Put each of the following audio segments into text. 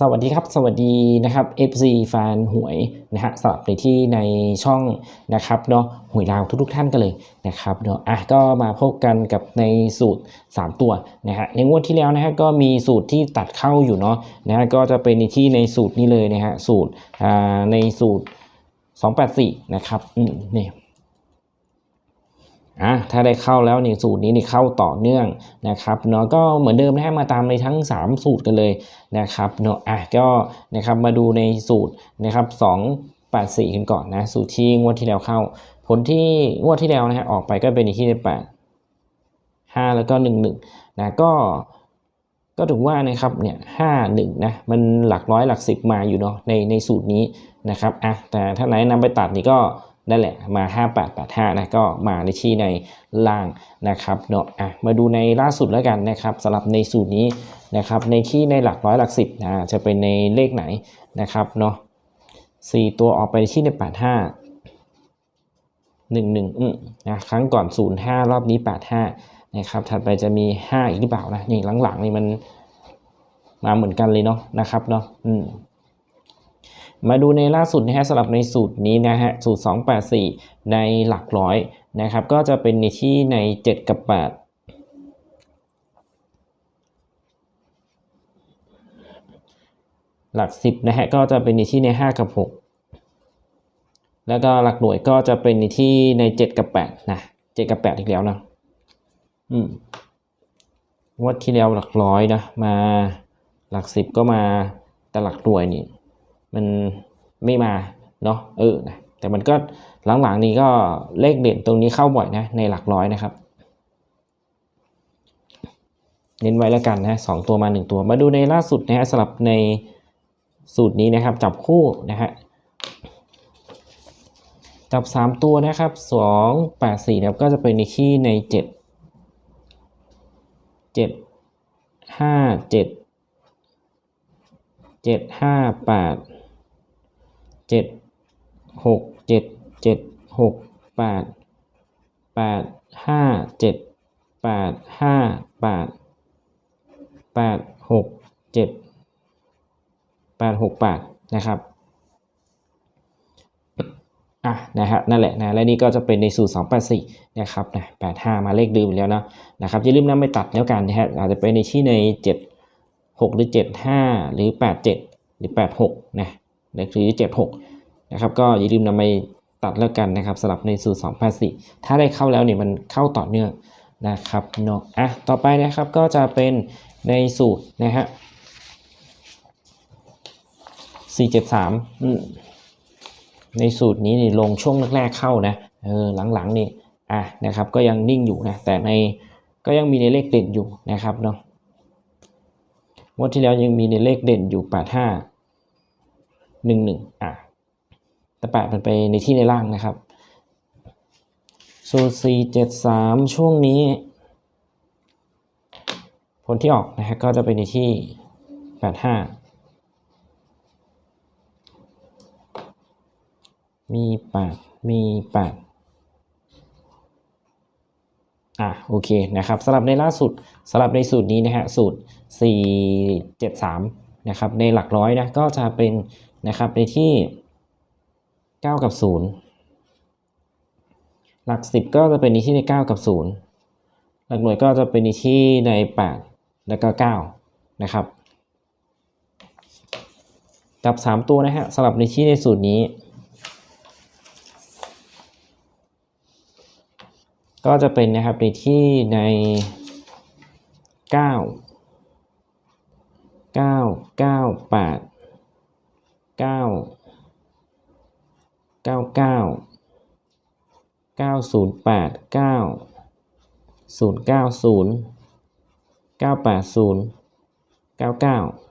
สวัสดีครับ สวัสดีนะครับ FC แฟนหวยนะฮะสำหรับในที่ในช่องนะครับเนาะหวยลาวทุกๆท่านกันเลยนะครับเนาะอะก็มาพบกันกับในสูตร 3 ตัวนะฮะในงวดที่แล้วนะฮะก็มีสูตรที่ตัดเข้าอยู่เนาะนะฮะก็จะเป็นในที่ในสูตรนี้เลยนะฮะสูตรอ่าในสูตร 284 นะครับอืมนี่ อะถ้าได้เข้าแล้วนี่สูตรนี้นี่เข้าต่อเนื่องนะครับเนาะก็เหมือนเดิมนะฮะมาตามในทั้ง 3 สูตรกันเลยนะครับเนาะอะก็นะครับมาดูในสูตรนะครับ2 8 4กันก่อนนะสูตรที่งวดที่แล้วเข้า ผลที่งวดที่แล้วนะฮะออกไปก็เป็นที่ได้8 5แล้วก็1 1นะก็ก็ถือว่านะครับเนี่ยห้าหนึ่งนะมันหลักร้อยหลักสิบมาอยู่เนาะในในสูตรนี้นะครับอะแต่ถ้าไหนนำไปตัดนี่ก็ นั่นแหละมา 5885นะก็มาในที่ในล่างนะครับเนาะอะมาดูในล่าสุดแล้วกันนะครับสำหรับในสูตรนี้นะครับในที่ในหลักร้อยหลักสิบนะจะเป็นในเลขไหนนะครับเนาะสี่ตัวออกไปที่ใน 85หนึ่งหนึ่งอืมนะครั้งก่อนศูนย์ห้ารอบนี้แปดห้านะครับถัดไปจะมีห้าอีกหรือเปล่านะนี่หลังๆนี่มันมาเหมือนกันเลยเนาะนะครับเนาะอืม มาดูในล่าสุดนะฮะสำหรับในสูตรนี้นะฮะสูตร 284 ในหลักร้อยนะครับ ก็จะเป็นในที่ใน 7 กับ 8หลัก 10นะฮะก็จะเป็นในที่ใน 5 กับ 6 แล้วก็หลักหน่วยก็จะเป็นในที่ใน 7 กับ 8 นะ 7 กับ 8 อีกแล้วนะอืมงวดที่แล้วหลักร้อยนะมาหลักสิบก็มาแต่หลักหน่วยนี่ มันไม่มาเนาะเออนะแต่มันก็หลังๆนี้ก็เลขเด่นตรงนี้เข้าบ่อยนะในหลักร้อยนะครับ เน้นไว้แล้วกันนะสองตัวมาหนึ่งตัว มาดูในล่าสุดนะฮะสำหรับในสูตรนี้นะครับ จับคู่นะฮะจับ 3 ตัวนะครับ 2 8 4นะครับก็จะเป็นในที่ใน 7 7 5 7 เจ็ดห้าแปดเจ็ดหกเจ็ดเจ็ดหกแปดแปดห้าเจ็ดแปดห้าแปดแปดหกเจ็ดแปดหกแปดนะครับอะนะครับนั่นแหละนะและนี่ก็จะเป็นในสูตร 284 นะครับนะ85 มาเลขดื่มแล้วนะนะครับอย่าลืมนำไปตัดแล้วกันนะฮะอาจจะเป็นในที่ใน 7 6 หรือ 75 หรือ 87 หรือ 86 นะหรือ 76 นะครับ ก็อย่าลืมนำไปตัดแล้วกันนะครับสำหรับในสูตร284ถ้าได้เข้าแล้วเนี่ยมันเข้าต่อเนื่องนะครับเนาะอะต่อไปนะครับก็จะเป็นในสูตรนะฮะ473อืมในสูตรนี้นี่ลงช่วงแรกๆเข้านะเออหลังๆนี่อะนะครับก็ยังนิ่งอยู่นะแต่ในก็ยังมีในเลขเด่นอยู่นะครับเนาะ งวดที่แล้วยังมีในเลขเด่นอยู่แปดห้าหนึ่งหนึ่งอะแต่แปดมันไปในที่ในล่างนะครับสูตรสี่เจ็ดสามช่วงนี้ ผลที่ออกนะฮะก็จะเป็นในที่แปดห้ามีแปดมีแปดอะโอเคนะครับสำหรับในล่าสุดสำหรับในสูตรนี้นะฮะสูตร4 7 3นะครับในหลักร้อยนะก็จะเป็นนะครับในที่ 9 กับ 0 หลัก 10 ก็จะเป็นในที่ใน 9 กับ 0 หลักหน่วยก็จะเป็นในที่ใน 8 แล้วก็ 9 นะครับกับ 3 ตัวนะฮะสำหรับในที่ในสูตรนี้ ก็จะเป็นนะครับในที่ใน 9 9 9 8 9 99 908 9 090 980 99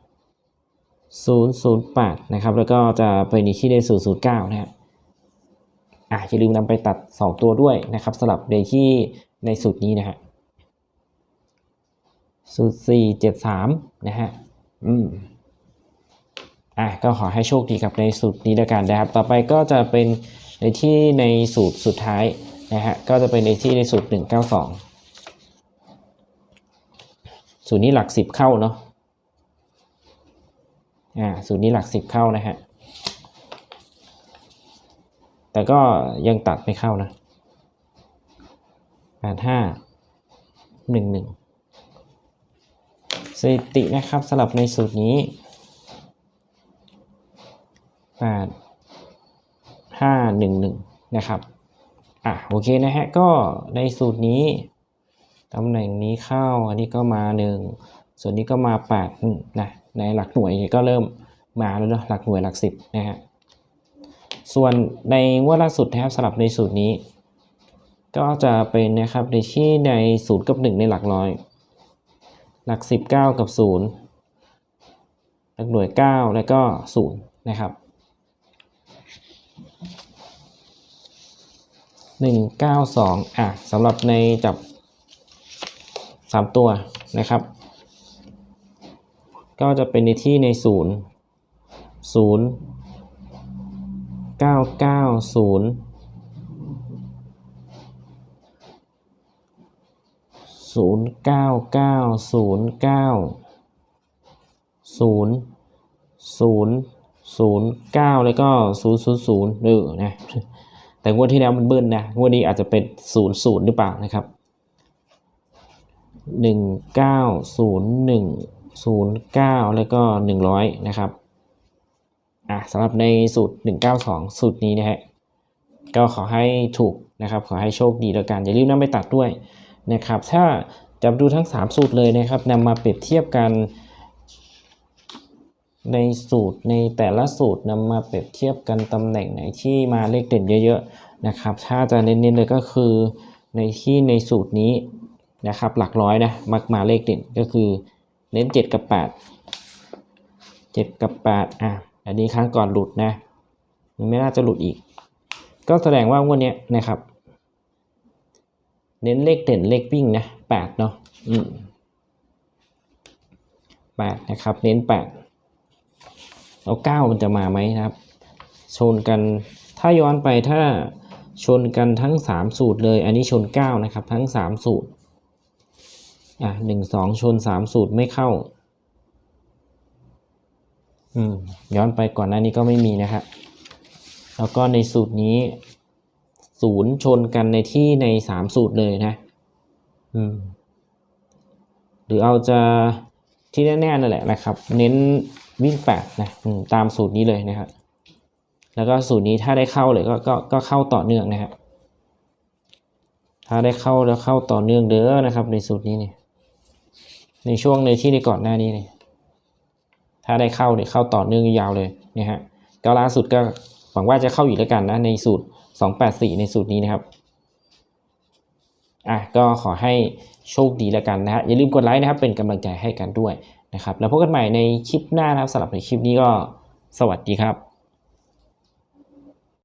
008นะครับ แล้วก็จะเป็นในที่ใน009นะครับอะอย่าลืมนำไปตัด 2 ตัวด้วยนะครับสำหรับในที่ในสูตรนี้นะฮะสูตร4 7 3 นะฮะ อืมอะก็ขอให้โชคดีกับในสูตรนี้แล้วกันนะครับ ต่อไปก็จะเป็นในที่ในสูตรสุดท้ายนะฮะก็จะเป็นในที่ในสูตร 192 สูตรนี้หลัก 10 เข้าเนาะอ่าสูตรนี้หลักสิบเข้านะฮะแต่ก็ยังตัดไม่เข้านะแปดห้าหนึ่งหนึ่ง สถิตินะครับสลับในสูตรนี้แปดห้าหนึ่งหนึ่งนะครับอะโอเคนะฮะก็ในสูตรนี้ตำแหน่งนี้เข้าอันนี้ก็มาหนึ่งส่วนนี้ก็มาแปดนะในหลักหน่วยก็เริ่มมาแล้วเนาะหลักหน่วยหลักสิบนะฮะส่วนในงวดล่าสุดนะครับสลับในสูตรนี้ ก็จะเป็นนะครับในที่ในศูนย์กับหนึ่งในหลักร้อย หลัก 10 9 กับ 0 หลักหน่วย 9 แล้วก็ 0 นะครับ 192 อะสำหรับในจับ 3 ตัวนะครับ ก็จะเป็นในที่ใน 0 0 9 9 0 ศูนย์เก้าเก้าศูนย์เก้าศูนย์ศูนย์ศูนย์เก้าแล้วก็ศูนย์ศูนย์ศูนย์เออนะแต่งวดที่แล้วมันเบิ้ลนะงวดนี้อาจจะเป็นศูนย์ศูนย์หรือเปล่านะครับหนึ่งเก้าศูนย์หนึ่งศูนย์เก้าแล้วก็หนึ่งร้อยนะครับอะสำหรับในสูตร 192 สูตรนี้นะฮะก็ขอให้ถูกนะครับ ขอให้โชคดีแล้วกัน อย่าลืมนำไปตัดด้วย นะครับ ถ้าจะดูทั้ง 3 สูตรเลยนะครับนำมาเปรียบเทียบกัน ในสูตรในแต่ละสูตรนำมาเปรียบเทียบกันตำแหน่งไหนที่มาเลขเด่นเยอะๆนะครับ ถ้าจะเน้นๆเลยก็คือในที่ในสูตรนี้นะครับ หลักร้อยนะมักมาเลขเด่นก็คือเน้น 7 กับ 8 7 กับ 8 อะ อันนี้ครั้งก่อนหลุดนะ มันไม่น่าจะหลุดอีก ก็แสดงว่างวดเนี้นะครับ เน้นเลขเด่นเลขวิ่งนะแปดเนาะอืมแปดนะครับ เน้นแปดแล้วเก้ามันจะมาไหมนะครับ ชนกันถ้าย้อนไปถ้าชนกันทั้งสามสูตรเลย อันนี้ชนเก้านะครับ ทั้งสามสูตร อะหนึ่งสองชนสามสูตรไม่เข้า อืม ย้อนไปก่อนหน้านี้ก็ไม่มีนะครับแล้วก็ในสูตรนี้ ศูนย์ชนกันในที่ในสามสูตรเลยนะหรือเอาจะที่แน่ๆนั่นแหละนะครับ เน้นวิ่งแปดนะตามสูตรนี้เลยนะครับแล้วก็สูตรนี้ถ้าได้เข้าเลยก็ก็ก็เข้าต่อเนื่องนะครับถ้าได้เข้าแล้วเข้าต่อเนื่องเด้อนะครับ ในสูตรนี้เนี่ยในช่วงในที่ในก่อนหน้านี้เนี่ยถ้าได้เข้าเนี่ยเข้าต่อเนื่องยาวเลยนะฮะก็ล่าสุดก็ หวังว่าจะเข้าอีกแล้วกันนะในสูตร 284 ในสูตรนี้นะครับอะก็ขอให้โชคดีแล้วกันนะฮะอย่าลืมกดไลค์นะครับเป็นกำลังใจให้กันด้วยนะครับแล้วพบกันใหม่ในคลิปหน้านะครับสำหรับในคลิปนี้ก็สวัสดีครับ